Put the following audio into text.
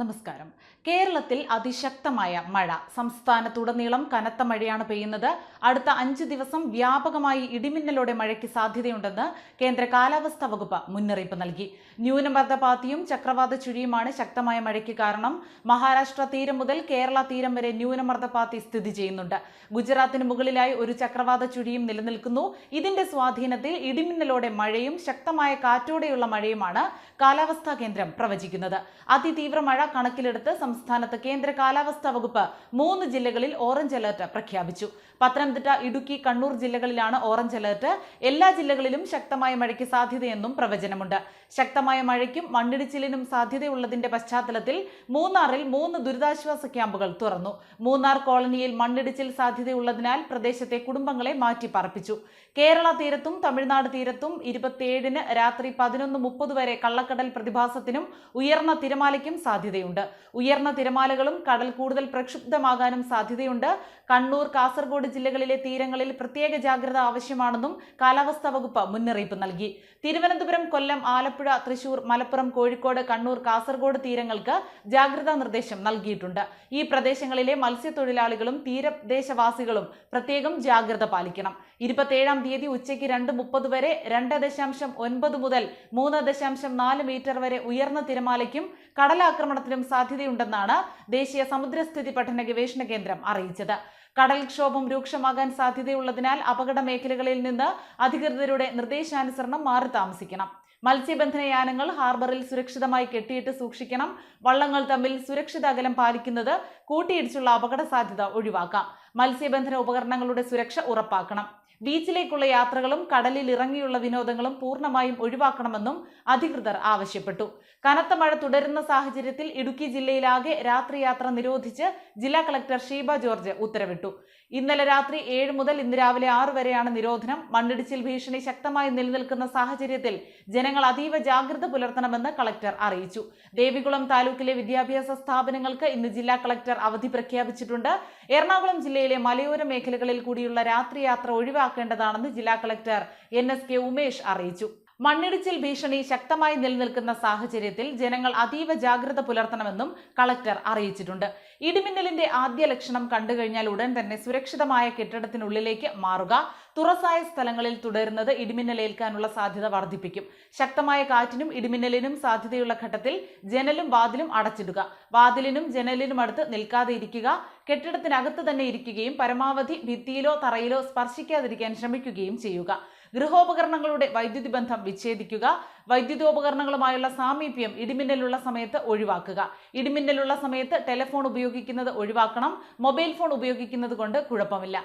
നമസ്കാരം. കേരളത്തിൽ അതിശക്തമായ മഴ. സംസ്ഥാനത്തുടനീളം കനത്ത മഴയാണ് പെയ്യുന്നത്. അടുത്ത അഞ്ച് ദിവസം വ്യാപകമായി ഇടിമിന്നലോടെ മഴയ്ക്ക് സാധ്യതയുണ്ടെന്ന് കേന്ദ്ര കാലാവസ്ഥാ വകുപ്പ് മുന്നറിയിപ്പ് നൽകി. ന്യൂനമർദ്ദപാത്തിയും ചക്രവാത ചുഴിയുമാണ് ശക്തമായ മഴയ്ക്ക് കാരണം. മഹാരാഷ്ട്ര തീരം മുതൽ കേരള തീരം വരെ ന്യൂനമർദ്ദപാത്തി സ്ഥിതി ചെയ്യുന്നുണ്ട്. ഗുജറാത്തിന് മുകളിലായി ഒരു ചക്രവാത ചുഴിയും നിലനിൽക്കുന്നു. ഇതിന്റെ സ്വാധീനത്തിൽ ഇടിമിന്നലോടെ മഴയും ശക്തമായ കാറ്റോടെയുള്ള മഴയുമാണ് കാലാവസ്ഥാ കേന്ദ്രം പ്രവചിക്കുന്നത്. അതിതീവ്ര മഴ കണക്കിലെടുത്ത് സംസ്ഥാനത്ത് കേന്ദ്ര കാലാവസ്ഥാ വകുപ്പ് മൂന്ന് ജില്ലകളിൽ ഓറഞ്ച് അലർട്ട് പ്രഖ്യാപിച്ചു. പത്തനംതിട്ട ഇടുക്കി കണ്ണൂർ ജില്ലകളിലാണ് ഓറഞ്ച് അലർട്ട്. എല്ലാ ജില്ലകളിലും ശക്തമായ മഴയ്ക്ക് സാധ്യതയെന്നും പ്രവചനമുണ്ട്. ശക്തമായ മഴയ്ക്കും മണ്ണിടിച്ചിലിനും സാധ്യതയുള്ളതിന്റെ പശ്ചാത്തലത്തിൽ മൂന്നാറിൽ മൂന്ന് ദുരിതാശ്വാസ ക്യാമ്പുകൾ തുറന്നു. മൂന്നാർ കോളനിയിൽ മണ്ണിടിച്ചിൽ സാധ്യതയുള്ളതിനാൽ പ്രദേശത്തെ കുടുംബങ്ങളെ മാറ്റി പാർപ്പിച്ചു കേരള തീരത്തും തമിഴ്നാട് തീരത്തും ഇരുപത്തിയേഴിന് രാത്രി പതിനൊന്ന് മുപ്പത് വരെ കള്ളക്കടൽ പ്രതിഭാസത്തിനും ഉയർന്ന തിരമാലയ്ക്കും സാധ്യതയുണ്ട്. ഉയർന്ന തിരമാലകളും കടൽ കൂടുതൽ പ്രക്ഷുബ്ധമാകാനും സാധ്യതയുണ്ട്. കണ്ണൂർ കാസർഗോഡ് ജില്ലകളിലെ തീരങ്ങളിൽ പ്രത്യേക ജാഗ്രത ആവശ്യമാണെന്നും കാലാവസ്ഥാ വകുപ്പ് മുന്നറിയിപ്പ് നൽകി. തിരുവനന്തപുരം കൊല്ലം ആലപ്പുഴ തൃശൂർ മലപ്പുറം കോഴിക്കോട് കണ്ണൂർ കാസർഗോഡ് തീരങ്ങൾക്ക് ജാഗ്രതാ നിർദ്ദേശം നൽകിയിട്ടുണ്ട്. ഈ പ്രദേശങ്ങളിലെ മത്സ്യത്തൊഴിലാളികളും തീരദേശവാസികളും പ്രത്യേകം ജാഗ്രത പാലിക്കണം. ഇരുപത്തിയേഴാം തീയതി ഉച്ചയ്ക്ക് രണ്ട് മുപ്പത് വരെ രണ്ട് ദശാംശം ഒൻപത് മുതൽ മൂന്ന് ദശാംശം നാല് മീറ്റർ വരെ ഉയർന്ന തിരമാലയ്ക്കും കടലാക്രമണത്തിനും സാധ്യതയുണ്ടെന്നാണ് ദേശീയ സമുദ്രസ്ഥിതി പഠന ഗവേഷണ കേന്ദ്രം അറിയിച്ചത്. കടൽക്ഷോഭം രൂക്ഷമാകാൻ സാധ്യതയുള്ളതിനാൽ അപകട മേഖലകളിൽ നിന്ന് അധികൃതരുടെ നിർദ്ദേശാനുസരണം മാറി താമസിക്കണം. മത്സ്യബന്ധന യാനങ്ങൾ ഹാർബറിൽ സുരക്ഷിതമായി കെട്ടിയിട്ട് സൂക്ഷിക്കണം. വള്ളങ്ങൾ തമ്മിൽ സുരക്ഷിത അകലം പാലിക്കുന്നത് കൂട്ടിയിടിച്ചുള്ള അപകട സാധ്യത ഒഴിവാക്കാം. മത്സ്യബന്ധന ഉപകരണങ്ങളുടെ സുരക്ഷ ഉറപ്പാക്കണം. ബീച്ചിലേക്കുള്ള യാത്രകളും കടലിൽ ഇറങ്ങിയുള്ള വിനോദങ്ങളും പൂർണമായും ഒഴിവാക്കണമെന്നും അധികൃതർ ആവശ്യപ്പെട്ടു. കനത്ത മഴ തുടരുന്ന സാഹചര്യത്തിൽ ഇടുക്കി ജില്ലയിലാകെ രാത്രിയാത്ര നിരോധിച്ച് ജില്ലാ കളക്ടർ ഷീബ ജോർജ് ഉത്തരവിട്ടു. ഇന്നലെ രാത്രി ഏഴ് മുതൽ ഇന്ന് രാവിലെ ആറ് വരെയാണ് നിരോധനം. മണ്ണിടിച്ചിൽ ഭീഷണി ശക്തമായി നിലനിൽക്കുന്ന സാഹചര്യത്തിൽ ജനങ്ങൾ അതീവ ജാഗ്രത പുലർത്തണമെന്ന് കളക്ടർ അറിയിച്ചു. ദേവികുളം താലൂക്കിലെ വിദ്യാഭ്യാസ സ്ഥാപനങ്ങൾക്ക് ഇന്ന് ജില്ലാ കളക്ടർ അവധി പ്രഖ്യാപിച്ചിട്ടുണ്ട്. എറണാകുളം ജില്ലയിലെ മലയോര മേഖലകളിൽ കൂടിയുള്ള രാത്രിയാത്ര ഒഴിവാക്കേണ്ടതാണെന്ന് ജില്ലാ collector N S K Umesh അറിയിച്ചു. മണ്ണിടിച്ചിൽ ഭീഷണി ശക്തമായി നിലനിൽക്കുന്ന സാഹചര്യത്തിൽ ജനങ്ങൾ അതീവ ജാഗ്രത പുലർത്തണമെന്നും കളക്ടർ അറിയിച്ചിട്ടുണ്ട്. ഇടിമിന്നലിന്റെ ആദ്യ ലക്ഷണം കണ്ടുകഴിഞ്ഞാൽ ഉടൻ തന്നെ സുരക്ഷിതമായ കെട്ടിടത്തിനുള്ളിലേക്ക് മാറുക. തുറസായ സ്ഥലങ്ങളിൽ തുടരുന്നത് ഇടിമിന്നലേൽക്കാനുള്ള സാധ്യത വർദ്ധിപ്പിക്കും. ശക്തമായ കാറ്റിനും ഇടിമിന്നലിനും സാധ്യതയുള്ള ഘട്ടത്തിൽ ജനലും വാതിലും അടച്ചിടുക. വാതിലിനും ജനലിനും അടുത്ത് നിൽക്കാതെ ഇരിക്കുക. കെട്ടിടത്തിനകത്ത് തന്നെ ഇരിക്കുകയും പരമാവധി ഭിത്തിയിലോ തറയിലോ സ്പർശിക്കാതിരിക്കാൻ ശ്രമിക്കുകയും ചെയ്യുക. ഗൃഹോപകരണങ്ങളുടെ വൈദ്യുതി ബന്ധം വിച്ഛേദിക്കുക. വൈദ്യുതോപകരണങ്ങളുമായുള്ള സാമീപ്യം ഇടിമിന്നലുള്ള സമയത്ത് ഒഴിവാക്കുക. ഇടിമിന്നലുള്ള സമയത്ത് ടെലിഫോൺ ഉപയോഗിക്കുന്നത് ഒഴിവാക്കണം. മൊബൈൽ ഫോൺ ഉപയോഗിക്കുന്നത് കൊണ്ട് കുഴപ്പമില്ല.